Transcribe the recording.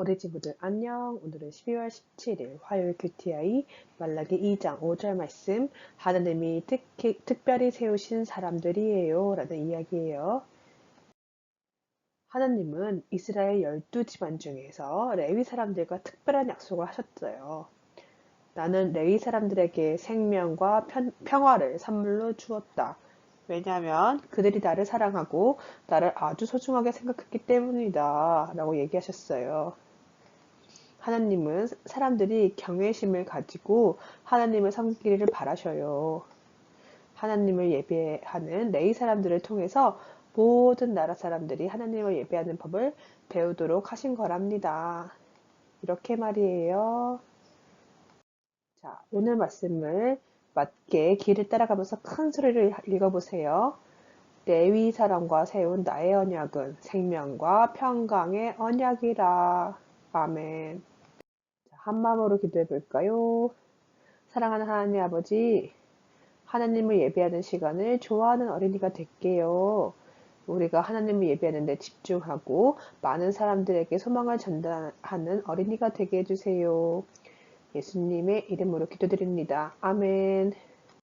우리 친구들 안녕. 오늘은 12월 17일 화요일 QTI 말라기 2장 5절 말씀 하나님이 특히, 특별히 세우신 사람들이에요 라는 이야기예요. 하나님은 이스라엘 열두 집안 중에서 레위 사람들과 특별한 약속을 하셨어요. 나는 레위 사람들에게 생명과 편, 평화를 선물로 주었다. 왜냐하면 그들이 나를 사랑하고 나를 아주 소중하게 생각했기 때문이다. 라고 얘기하셨어요. 하나님은 사람들이 경외심을 가지고 하나님을 섬기기를 바라셔요. 하나님을 예배하는 레이 사람들을 통해서 모든 나라 사람들이 하나님을 예배하는 법을 배우도록 하신 거랍니다. 이렇게 말이에요. 자, 오늘 말씀을 맞게 길을 따라가면서 큰 소리를 읽어보세요. 레위 사람과 세운 나의 언약은 생명과 평강의 언약이라. 아멘. 한 마음으로 기도해 볼까요? 사랑하는 하나님 아버지, 하나님을 예배하는 시간을 좋아하는 어린이가 될게요. 우리가 하나님을 예배하는데 집중하고 많은 사람들에게 소망을 전달하는 어린이가 되게 해주세요. 예수님의 이름으로 기도드립니다. 아멘.